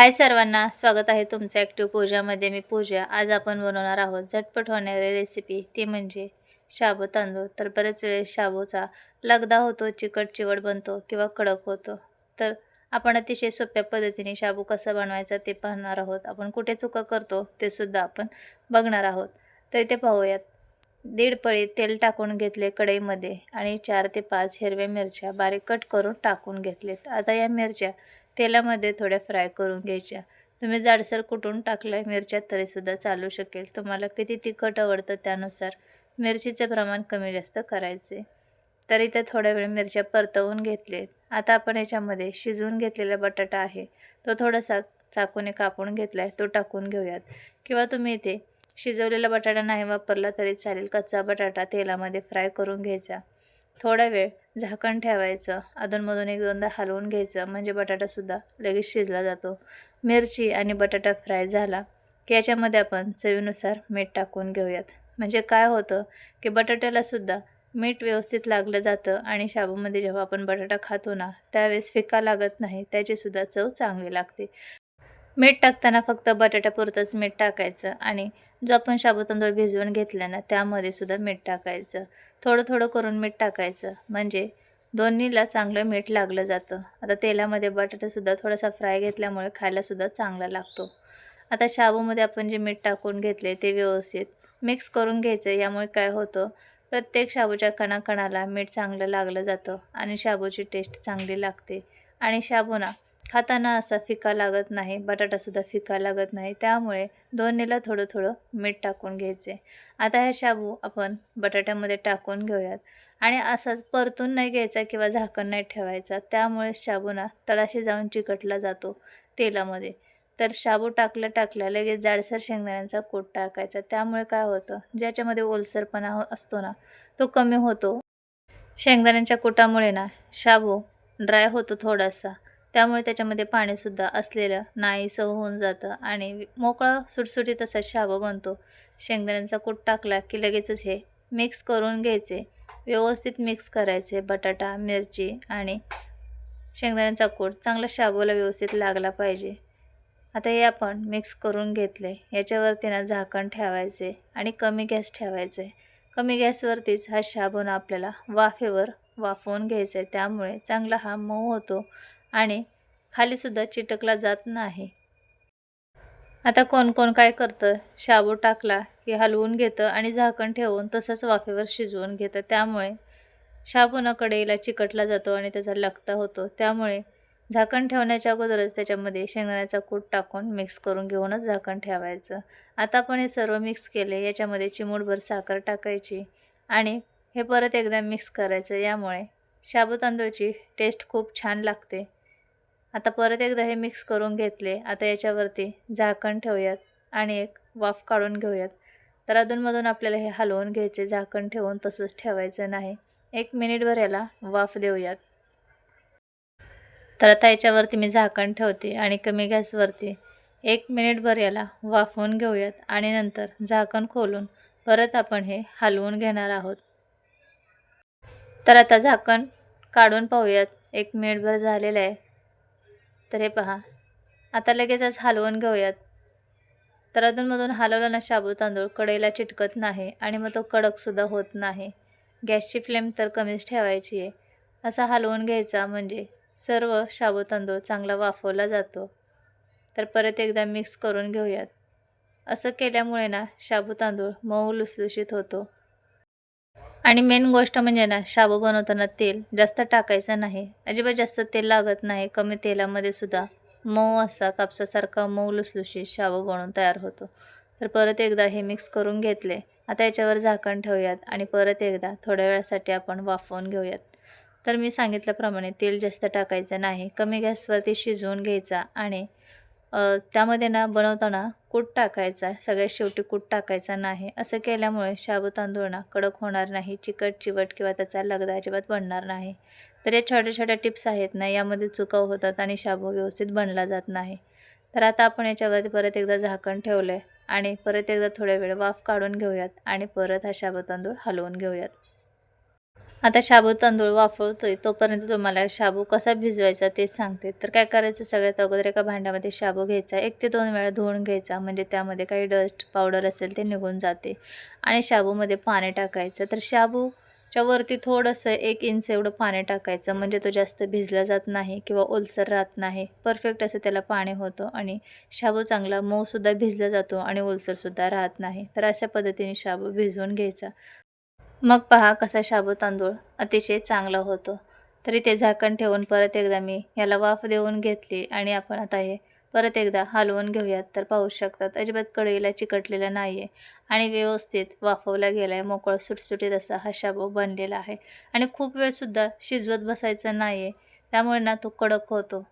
हाय सर्वांना स्वागत आहे तुमचं ॲक्टिव्ह पूजामध्ये मी पूजा. आज आपण बनवणार आहोत झटपट होणारी रेसिपी ती म्हणजे शाबू तांदूळ. तर बरेच वेळेस शाबूचा लगदा होतो चिकट चिवट बनतो किंवा कडक होतो. तर आपण अतिशय सोप्या पद्धतीने शाबू कसा बनवायचा ते पाहणार आहोत. आपण कुठे चुका करतो ते सुद्धा आपण बघणार आहोत. तर इथे पाहूयात. दीड पळी तेल टाकून घेतले कढईमध्ये आणि चार ते पाच हिरव्या मिरच्या बारीक कट करून टाकून घेतलेत. आता या मिरच्या तेलामध्ये थोड्या फ्राय करून घ्यायच्या. तुम्ही जाडसर कुटून टाकलं मिरच्या तरीसुद्धा चालू शकेल. तुम्हाला किती तिखट आवडतं त्यानुसार मिरचीचं प्रमाण कमी जास्त करायचे. तर इथे थोड्या वेळ मिरच्या परतवून घेतले. आता आपण याच्यामध्ये शिजवून घेतलेला बटाटा आहे. तो थोडासा चाकूने कापून घेतला आहे तो टाकून घेऊयात. किंवा तुम्ही इथे शिजवलेला बटाटा नाही वापरला तरी चालेल. कच्चा बटाटा तेलामध्ये फ्राय करून घ्यायचा. थोडा वेळ झाकण ठेवायचं अधूनमधून एक दोनदा हलवून घ्यायचं म्हणजे बटाटासुद्धा लगेच शिजला जातो. मिरची आणि बटाटा फ्राय झाला की याच्यामध्ये आपण चवीनुसार मीठ टाकून घेऊयात. म्हणजे काय होतं की बटाट्यालासुद्धा मीठ व्यवस्थित लागलं जातं आणि शाबूमध्ये जेव्हा आपण बटाटा खातो ना त्यावेळेस फिका लागत नाही त्याचीसुद्धा चव चांगली लागते. मीठ टाकताना फक्त बटाट्यापुरतंच मीठ टाकायचं आणि जो आपण शाबू तांदूळ भिजवून घेतला ना त्यामध्ये सुद्धा मीठ टाकायचं. थोडं थोडं करून मीठ टाकायचं. म्हणजे दोन्हीला चांगलं मीठ लागलं जातं. आता तेलामध्ये बटाटासुद्धा थोडासा फ्राय घेतल्यामुळे खायलासुद्धा चांगला लागतो. आता शाबूमध्ये आपण जे मीठ टाकून घेतले ते व्यवस्थित मिक्स करून घ्यायचं. यामुळे काय होतं प्रत्येक शाबूच्या कणाकणाला मीठ चांगलं लागलं जातं आणि शाबूची टेस्ट चांगली लागते. आणि शाबूना खाताना असा फिका लागत नाही बटाटासुद्धा फिका लागत नाही. त्यामुळे दोन्हीला थोडं थोडं मीठ टाकून घ्यायचे. आता हे शाबू आपण बटाट्यामध्ये टाकून घेऊयात. आणि असाच परतून नाही घ्यायचा किंवा झाकण नाही ठेवायचा. त्यामुळे शाबूना तळाशी जाऊन चिकटला जातो तेलामध्ये. तर शाबू टाकल्या टाकल्या लगेच जाडसर शेंगदाण्यांचा कूट टाकायचा. त्यामुळे काय होतं ज्याच्यामध्ये ओलसरपणा हो असतो ना तो कमी होतो. शेंगदाण्यांच्या कुटामुळे ना शाबू ड्राय होतो थोडासा. त्यामुळे त्याच्यामध्ये पाणीसुद्धा असलेलं नाहीसं होऊन जातं आणि मोकळा सुटसुटीत असा शाबा बनतो. शेंगदाण्यांचा कूट टाकला की लगेचच हे मिक्स करून घ्यायचे. व्यवस्थित मिक्स करायचे बटाटा मिरची आणि शेंगदाण्यांचा कूट चांगला शाबूला व्यवस्थित लागला पाहिजे. आता हे आपण मिक्स करून घेतले. याच्यावरती ना झाकण ठेवायचे आणि कमी गॅस ठेवायचे. कमी गॅसवरतीच हा शाबून आपल्याला वाफेवर वाफवून घ्यायचा आहे त्यामुळे चांगला हा मऊ होतो. आणि खालीसुद्धा चिटकला जात नाही. आता कोण कोण काय करतं? शाबू टाकला की हलवून घेतं आणि झाकण ठेवून तसंच वाफेवर शिजवून घेतं. त्यामुळे शाबूनं कढईला चिकटला जातो आणि त्याचा लगता होतो. त्यामुळे झाकण ठेवण्याच्या अगोदरच त्याच्यामध्ये शेंगदाण्याचा कूट टाकून मिक्स करून घेऊनच झाकण ठेवायचं. आता आपण हे सर्व मिक्स केले याच्यामध्ये चिमूटभर साखर टाकायची आणि हे परत एकदा मिक्स करायचं. यामुळे शाबू तांदूळची टेस्ट खूप छान लागते. आता परत एकदा हे मिक्स करून घेतले. आता याच्यावरती झाकण ठेवूयात आणि एक वाफ काढून घेऊयात. तर अधूनमधून आपल्याला हे हलवून घ्यायचे. झाकण ठेवून तसंच ठेवायचं नाही. एक मिनिटभर याला वाफ देऊयात. तर आता याच्यावरती मी झाकण ठेवते आणि कमी गॅसवरती एक मिनिटभर याला वाफवून घेऊयात आणि नंतर झाकण खोलून परत आपण हे हलवून घेणार आहोत. तर आता झाकण काढून पाहूयात. एक मिनिटभर झालेलं आहे. तर हे पहा. आता लगेचच हलवून घेऊयात. तर अधूनमधून हलवलं ना शाबू तांदूळ कढईला चिटकत नाही आणि मग तो कडकसुद्धा होत नाही. गॅसची फ्लेम तर कमीच ठेवायची आहे. असा हलवून घ्यायचा म्हणजे सर्व शाबू तांदूळ चांगला वाफवला जातो. तर परत एकदा मिक्स करून घेऊयात. असं केल्यामुळे ना शाबू तांदूळ मऊ लुसलुशीत होतो. आणि मेन गोष्ट म्हणजे ना शाबू बनवताना तेल जास्त टाकायचं नाही. अजिबात जास्त तेल लागत नाही कमी तेलामध्ये सुद्धा. मऊ असा कापसासारखा मऊ लुसलुशीत शाबू बनवून तयार होतो. तर परत एकदा हे मिक्स करून घेतले. आता याच्यावर झाकण ठेवूयात आणि परत एकदा थोड्या वेळासाठी आपण वाफवून घेऊयात. तर मी सांगितल्याप्रमाणे तेल जास्त टाकायचं नाही. कमी गॅसवरती शिजवून घ्यायचा आणि त्यामध्ये ना बनवताना कूट टाकायचा सगळ्यात शेवटी कूट टाकायचा नाही. असं केल्यामुळे शाबू तांदूळ ना कडक होणार नाही चिकट चिवट किंवा त्याचा लगदा अजिबात बनणार नाही. तर या छोट्या छोट्या टिप्स आहेत ना यामध्ये चुका होतात आणि शाबू व्यवस्थित बनला जात नाही. तर आता आपण याच्यावरती परत एकदा झाकण ठेवलं आहे आणि परत एकदा थोड्या वेळ वाफ काढून घेऊयात आणि परत हा शाबू तांदूळ हलवून घेऊयात. आता शाबू तांदूळ वाफवतोय तोपर्यंत तुम्हाला शाबू कसा भिजवायचा ते सांगते. तर काय करायचं सगळ्यात अगोदर एका भांड्यामध्ये शाबू घ्यायचा एक ते दोन वेळा धुवून घ्यायचा म्हणजे त्यामध्ये काही डस्ट पावडर असेल ते निघून जाते. आणि शाबूमध्ये पाणी टाकायचं. तर शाबूच्या वरती थोडंसं एक इंच एवढं पाणी टाकायचं म्हणजे तो जास्त भिजला जात नाही किंवा ओलसर राहत नाही. परफेक्ट असं त्याला पाणी होतं आणि शाबू चांगला मऊसुद्धा भिजला जातो आणि ओलसरसुद्धा राहत नाही. तर अशा पद्धतीने शाबू भिजवून घ्यायचा. मग पहा कसा शाबू तांदूळ अतिशय चांगला होतो. तरी ते झाकण ठेवून परत एकदा मी याला वाफ देऊन घेतली आणि आपण आता हे परत एकदा हलवून घेऊयात. तर पाहू शकतात अजिबात कढईला चिकटलेला नाही आहे आणि व्यवस्थित वाफवला गेला आहे मोकळं सुटसुटीत असा हा शाबू बनलेला आहे. आणि खूप वेळसुद्धा शिजवत बसायचं नाही आहे त्यामुळे ना तो कडक होतो.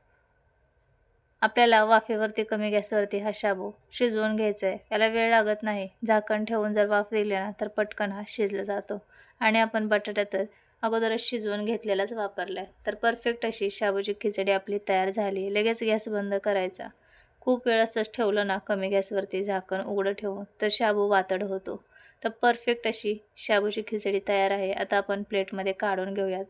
आपल्याला वाफेवरती कमी गॅसवरती हा शाबू शिजवून घ्यायचा आहे याला वेळ लागत नाही. झाकण ठेवून जर वाफ दिली ना तर पटकन हा शिजला जातो. आणि आपण बटाटा तर अगोदरच शिजवून घेतलेलाच वापरला आहे तर परफेक्ट अशी शाबूची खिचडी आपली तयार झाली. लगेच गॅस बंद करायचा. खूप वेळ असंच ठेवलं ना कमी गॅसवरती झाकण उघडं ठेवून तर शाबू वातड होतो. तर परफेक्ट अशी शाबूची खिचडी तयार आहे. आता आपण प्लेटमध्ये काढून घेऊयात.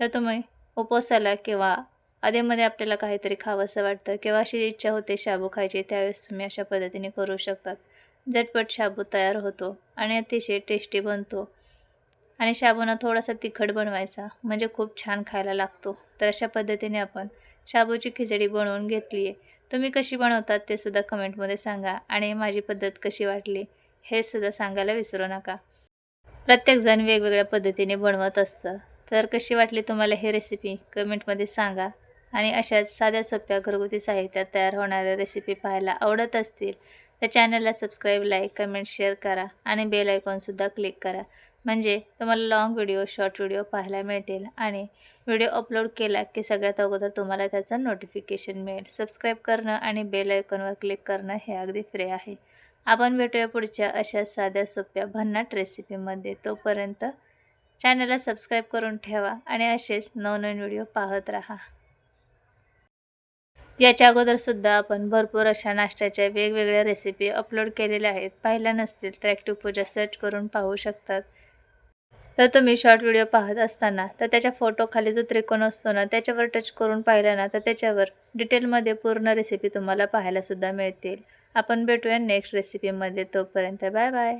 तर तुम्ही उपवासाला किंवा अधेमध्ये आपल्याला काहीतरी खावंसं वाटतं किंवा अशी इच्छा होते शाबू खायची त्यावेळेस तुम्ही अशा पद्धतीने करू शकतात. झटपट शाबू तयार होतो आणि अतिशय टेस्टी बनतो. आणि शाबूनं थोडासा तिखट बनवायचा म्हणजे खूप छान खायला लागतो. तर अशा पद्धतीने आपण शाबूची खिचडी बनवून घेतली आहे. तुम्ही कशी बनवतात ते सुद्धा कमेंटमध्ये सांगा आणि माझी पद्धत कशी वाटली हे सुद्धा सांगायला विसरू नका. प्रत्येकजण वेगवेगळ्या पद्धतीने बनवत असतं. तर कशी वाटली तुम्हाला ही रेसिपी कमेंटमध्ये सांगा. आणि अशाच साध्या सोप्या घरगुती साहित्यात तयार होणाऱ्या रेसिपी पाहायला आवडत असतील तर चॅनलला सबस्क्राईब लाईक कमेंट शेअर करा आणि बेल आयकॉनसुद्धा क्लिक करा. म्हणजे तुम्हाला लाँग व्हिडिओ शॉर्ट व्हिडिओ पाहायला मिळतील आणि व्हिडिओ अपलोड केला की सगळ्यात अगोदर तुम्हाला त्याचं नोटिफिकेशन मिळेल. सबस्क्राईब करणं आणि बेल आयकॉनवर क्लिक करणं हे अगदी फ्री आहे. आपण भेटूया पुढच्या अशा साध्या सोप्या भन्नाट रेसिपीमध्ये तोपर्यंत चॅनलला सबस्क्राईब करून ठेवा आणि असेच नवनवीन व्हिडिओ पाहत राहा. याच्या अगोदरसुद्धा आपण भरपूर अशा नाश्त्याच्या वेगवेगळ्या रेसिपी अपलोड केलेल्या आहेत. पाहिल्या नसतील तर ॲक्टिव्ह पूजा सर्च करून पाहू शकतात. तर तुम्ही शॉर्ट व्हिडिओ पाहत असताना तर त्याच्या फोटो खाली जो त्रिकोण असतो ना त्याच्यावर टच करून पाहिला ना तर त्याच्यावर डिटेलमध्ये पूर्ण रेसिपी तुम्हाला पाहायलासुद्धा मिळतील. आपण भेटूया नेक्स्ट रेसिपीमध्ये तोपर्यंत. Bye bye